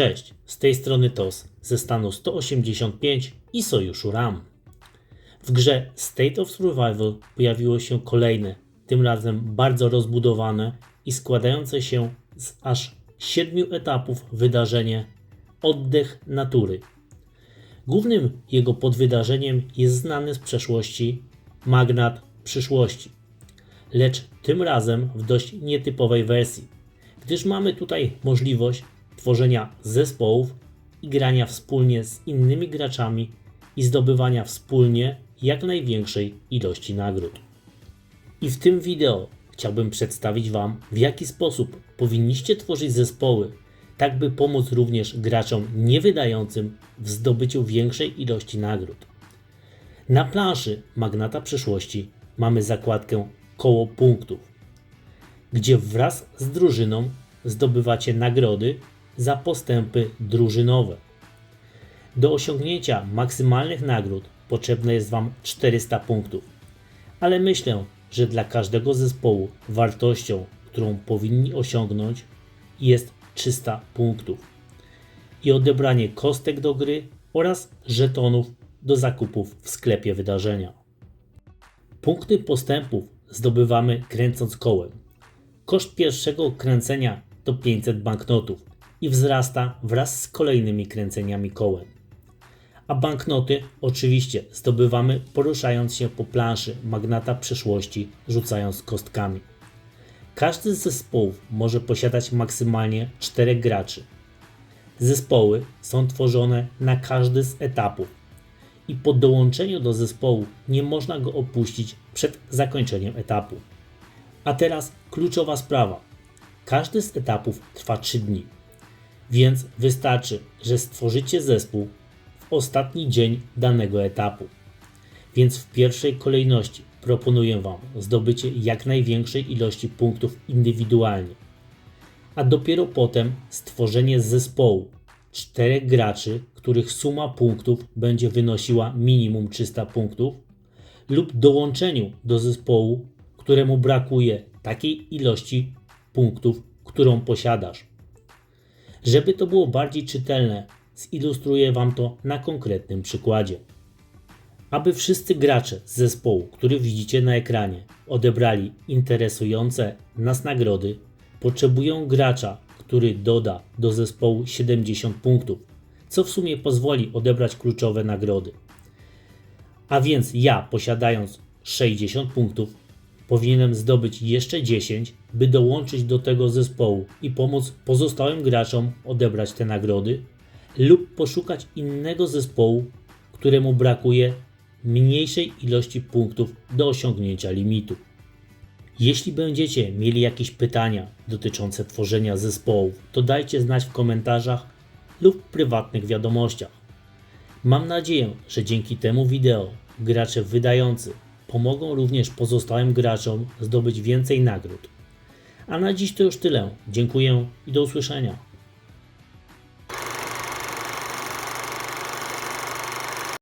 Cześć, z tej strony TOS ze stanu 185 i Sojuszu RAM. W grze State of Survival pojawiło się kolejne, tym razem bardzo rozbudowane i składające się z aż 7 etapów wydarzenie Oddech Natury. Głównym jego podwydarzeniem jest znany z przeszłości Magnat Przyszłości, lecz tym razem w dość nietypowej wersji, gdyż mamy tutaj możliwość tworzenia zespołów i grania wspólnie z innymi graczami i zdobywania wspólnie jak największej ilości nagród. I w tym wideo chciałbym przedstawić Wam, w jaki sposób powinniście tworzyć zespoły, tak by pomóc również graczom niewydającym w zdobyciu większej ilości nagród. Na planszy Magnata Przyszłości mamy zakładkę Koło Punktów, gdzie wraz z drużyną zdobywacie nagrody za postępy drużynowe. Do osiągnięcia maksymalnych nagród potrzebne jest Wam 400 punktów, ale myślę, że dla każdego zespołu wartością, którą powinni osiągnąć, jest 300 punktów i odebranie kostek do gry oraz żetonów do zakupów w sklepie wydarzenia. Punkty postępów zdobywamy kręcąc kołem. Koszt pierwszego kręcenia to 500 banknotów i wzrasta wraz z kolejnymi kręceniami kołem. A banknoty oczywiście zdobywamy poruszając się po planszy magnata przyszłości, rzucając kostkami. Każdy z zespołów może posiadać maksymalnie 4 graczy. Zespoły są tworzone na każdy z etapów i po dołączeniu do zespołu nie można go opuścić przed zakończeniem etapu. A teraz kluczowa sprawa. Każdy z etapów trwa 3 dni, więc wystarczy, że stworzycie zespół w ostatni dzień danego etapu. Więc w pierwszej kolejności proponuję Wam zdobycie jak największej ilości punktów indywidualnie, a dopiero potem stworzenie zespołu czterech graczy, których suma punktów będzie wynosiła minimum 300 punktów, lub dołączeniu do zespołu, któremu brakuje takiej ilości punktów, którą posiadasz. Żeby to było bardziej czytelne, zilustruję Wam to na konkretnym przykładzie. Aby wszyscy gracze z zespołu, który widzicie na ekranie, odebrali interesujące nas nagrody, potrzebują gracza, który doda do zespołu 70 punktów, co w sumie pozwoli odebrać kluczowe nagrody. A więc ja, posiadając 60 punktów, powinienem zdobyć jeszcze 10, by dołączyć do tego zespołu i pomóc pozostałym graczom odebrać te nagrody, lub poszukać innego zespołu, któremu brakuje mniejszej ilości punktów do osiągnięcia limitu. Jeśli będziecie mieli jakieś pytania dotyczące tworzenia zespołów, to dajcie znać w komentarzach lub prywatnych wiadomościach. Mam nadzieję, że dzięki temu wideo gracze wydający pomogą również pozostałym graczom zdobyć więcej nagród. A na dziś to już tyle. Dziękuję i do usłyszenia.